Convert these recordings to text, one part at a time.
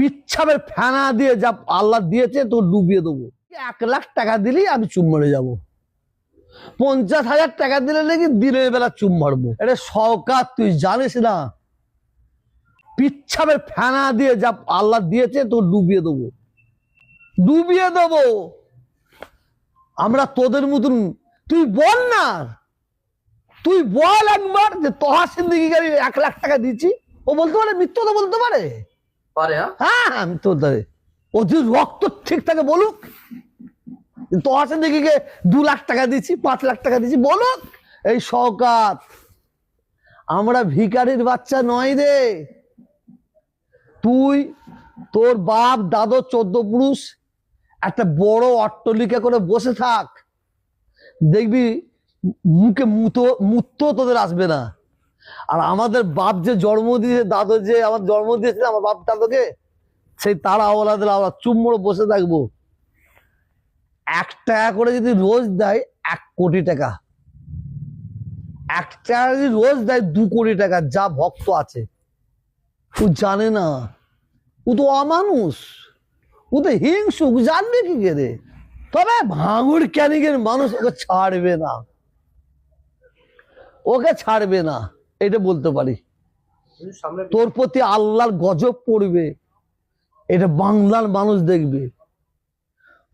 পিচ্ছাবের ফেনা দিয়ে যা আল্লাহ দিয়েছে তো ডুবিয়ে দেবো। এক লাখ টাকা দিলেই আমি চুম মেরে যাব। পঞ্চাশ হাজার টাকা দিলে নাকি দিনের বেলা চুম মারবো। এটা সরকার তুই জানিস না? পিচ্ছাবের ফেনা দিয়ে যা আল্লাহ দিয়েছে তো ডুবিয়ে দেবো। ডুবিয়ে দেবো। আমরা তোদের মতন, তুই বল না। তুই বল একবার যে তোহা গাড়ি এক লাখ টাকা দিচ্ছি ও বলতে পারে, মিথ্যা তো বলতে পারে? পারে হ্যাঁ? হ্যাঁ আমি তো ও যদি রক্ত ঠিক থাকে বলুক তোহা সিন্দিগিকে দু লাখ টাকা দিচ্ছি, পাঁচ লাখ টাকা দিচ্ছি, বলুক। এই শওকাত, আমরা ভিখারির বাচ্চা নয় রে। তুই, তোর বাপ দাদু চোদ্দ পুরুষ, একটা বড় অট্টলিকা করে বসে থাক। দেখবি, মুখে মুতো, মুত্ত তোদের আসবে না। আর আমাদের বাপ যে জন্ম দিয়েছে, দাদু যে আমার জন্ম দিয়েছিল, আমার বাপ দাদুকে, সেই তারা ওলাদের আমরা চুম্বড় বসে থাকব। এক টাকা করে যদি রোজ দেয়, এক কোটি টাকা। এক টাকা যদি রোজ দেয়, দু কোটি টাকা, যা ভক্ত আছে। ও জানে না। ও তো অমানুষ। ও তো হিংসুক। জানবে কি করে? তবে ভাঙুর ক্যানিকের মানুষ ওকে ছাড়বে না। ওকে ছাড়বে না। এটা বলতে পারি। তোর প্রতি আল্লাহর গজব পড়বে। এটা বাংলার মানুষ দেখবে।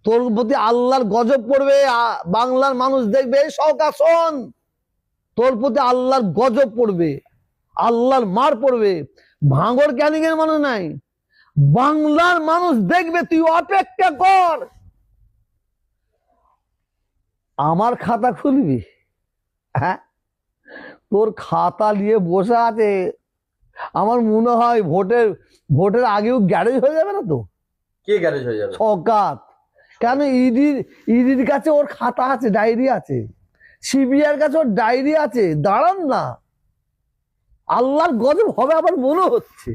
তোর প্রতি আল্লাহর গজব পড়বে বাংলার মানুষ দেখবে। শোন। তোর প্রতি আল্লাহর গজব পড়বে। আল্লাহর মার পড়বে। ভাঙর ক্যানিংয়ের মানুষ নাই। বাংলার মানুষ দেখবে তুই অপেক্ষা কর। আমার খাতা খুলবি? হ্যাঁ? তোর খাতা নিয়ে বসে আছে। আমার মনে হয় ভোটের ভোটের আগেও গ্যারেজ হয়ে যাবে না তো? কে গ্যারেজ হয়ে যাবে? সকাত কেন ইডির ইডির কাছে ওর খাতা আছে ডায়েরি আছে? সিবিআর কাছে ওর ডায়েরি আছে। দাঁড়ান না। আল্লাহর গজব হবে আমার মনে হচ্ছে।